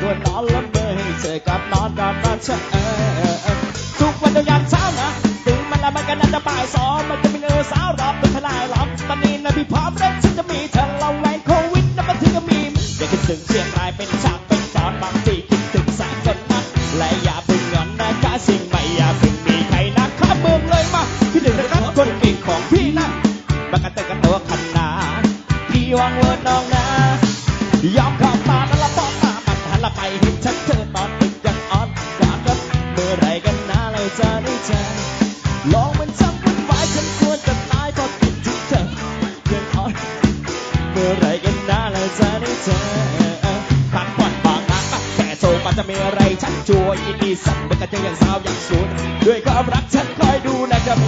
ตัวนอนละเมอเธอกับนอนกับนอนเชะเอทุกวันเดียวยามเช้านะตื่นมาแล้วมันก็น่าจะบ่ายสองมันจะมีเนื้อสาวรอบเป็นทลายล้อมตอนนี้นะพี่พร้อมแล้วฉันจะมีเธอเราแหวงโควิดนะมันถึงจะมีอยากคิดถึงเชีย เจอพักผ่อนบางนักแค่โซมันจะมีอะไรฉันช่วยยินดีสั่งเมื่อกันเจออย่างสาวอย่างสวยด้วยความรักฉันคอยดูนะครับ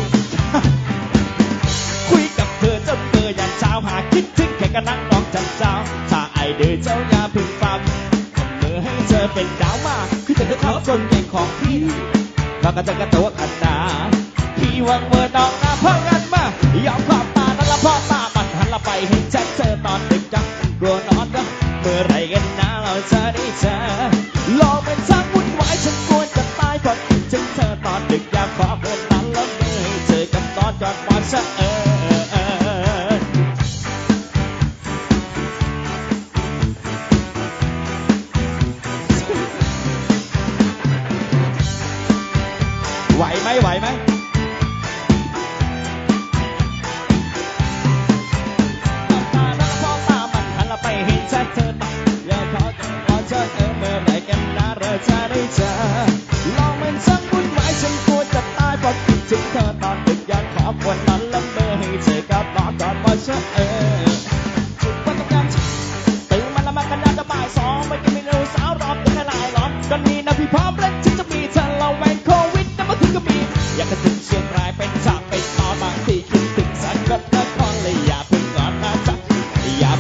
คุยกับเธอจนเมื่อยันเช้าหาคิดถึงแค่กระนั่งน้องจันเจ้าถ้าไอเดือเจ้าอย่าพึ่งฟังเมื่อให้เธอเป็นดาวมาคือเธอคือเขาจนเก่งของพี่เราก็จะกระตัวขนาดพี่หวังเมื่อน้องนะเพราะงั้นมายอมความตานั่นละพ่อตามันหันละไปเห็นฉัน เราจะได้เจอลองเป็นช่างวุ่นวายฉันกลัวจะตายเพราะคิดถึงเธอตอนดึกอยากขอเพื่อนนั้นแล้วเมื่อให้เธอกับนอนจอดมอนซะเออไหวไหมไหวไหม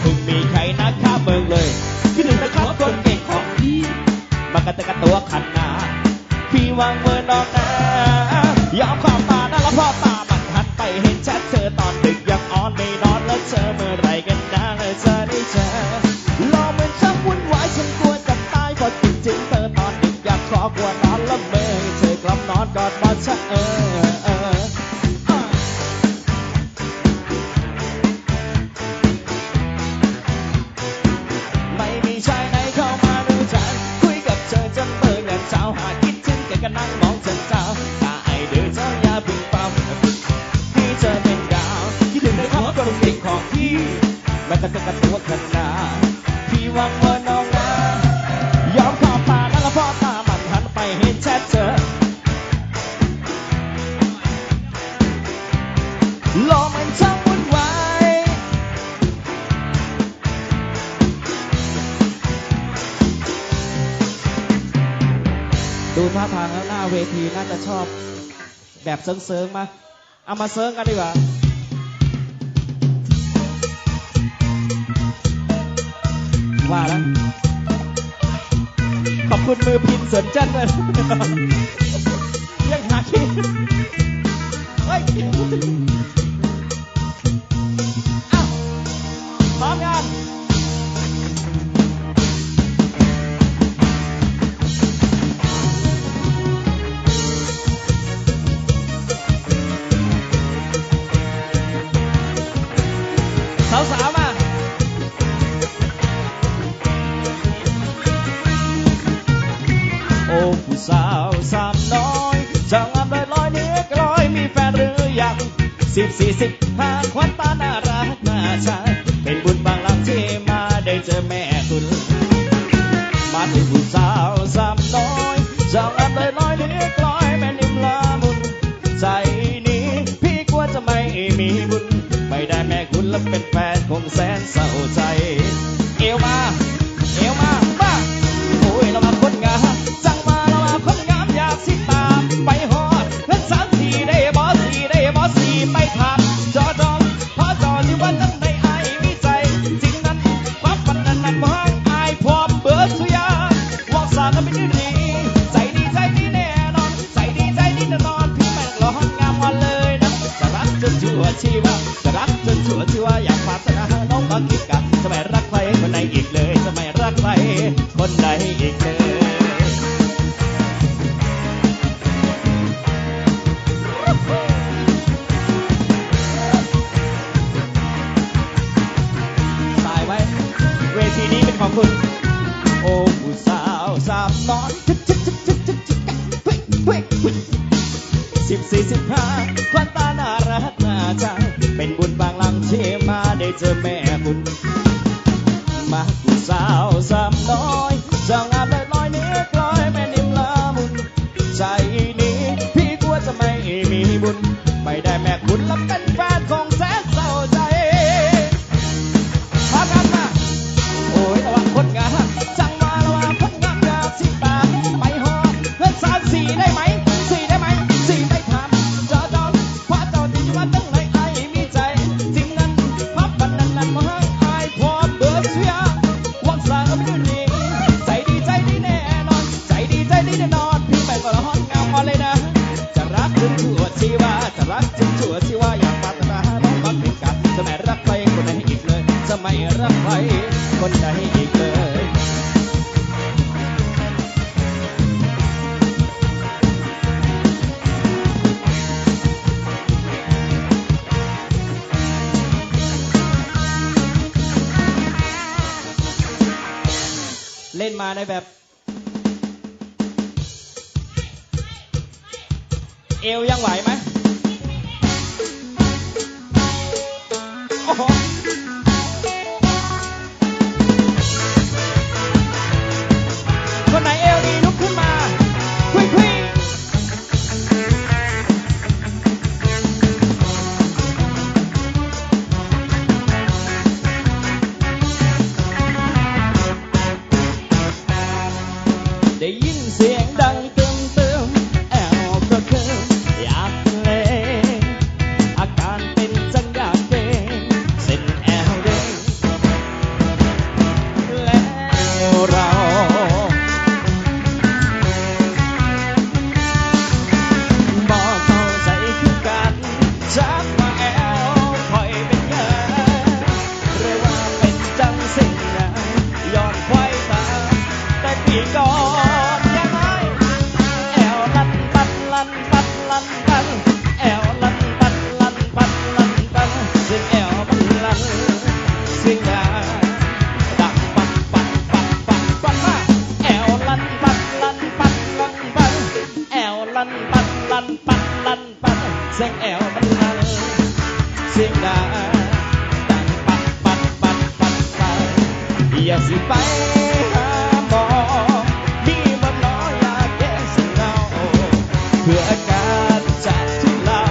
เพึ่งมีใครนะข้าเมืองเลยคิดถึงนะครับคนเก่งของพี่มากระตะกระตัวขันนาพี่วางมือน้องนะยอมความตานะแล้วพ่อตามันหันไปเห็นชัดเธอตอนดึกยังอ่อนไม่นอนแล้วเจอเมื่อไรกันนะแล้วจะได้เจอรอเหมือนช่างวุ่นวายฉันกลัวจะตายพราะคิดถึงเธอตอนดึกอยากขอกลัวนอนละเมอให้เธอกลับนอนกอดนอนชะเออ แกก็นั่งมองฉันเจ้าวตาไอเดือเจ้าอย่าเพึ่งเป่าพี่เธอเป็นดาวคิดถึงนะครับคนเก่งของพี่แม้แต่จะกระตัวขนาดพี่หวังว่าน้องนะยอมขอบตาแล้วก็พอตามันหันไปเห็นชัดเจอลอมันช่ ท่าทางแล้วหน้าเวทีน่าจะชอบแบบเซิงๆมา เอามาเซิงกันดีกว่าว่าแล้วขอบคุณมือพินสนจันทร์ด้ยยังหาคิด สาวงามลอยลอยเนื้อกลอยมีแฟนหรือยังสิบสี่สิบห้าควันตาน่ อีกเธอสายไว้ เวทีนี้เป็นของคุณ โอ้ผู้สาวสามตอนสิบสี่สิบห้าควันตาน่ารักน่าจังเป็นบุญบางลังเชมาได้เจอแม่ and find าในแบบ เอวยังไหวไหม นปันลันปันลันปันเสียงแอวมันลันเสียงดาดังปันปันปันปันไปอย่าสิไปหาหมอนี่มันน้อยยาแก้สิเนาเพื่ออาการจะทุเลา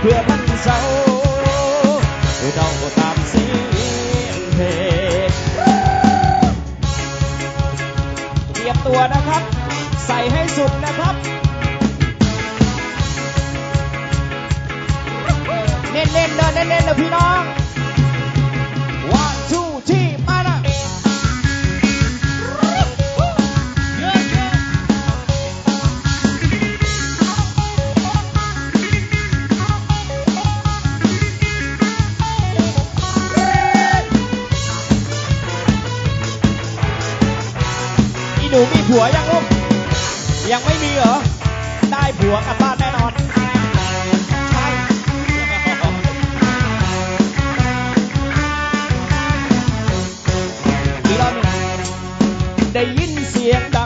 เพื่อมันเศร้าเราตามเสียงเพลงเตรียมตัวนะครับ ใส่ให้สุดนะครับ เล่นเล่นเดินเล่นเล่นเลยพี่น้อง one two three มาละอีหนูมีผัวยังลูกยังไม่มีเหรอ ได้ผัวกลับบ้านแน่นอน ได้ยินเสียงดัง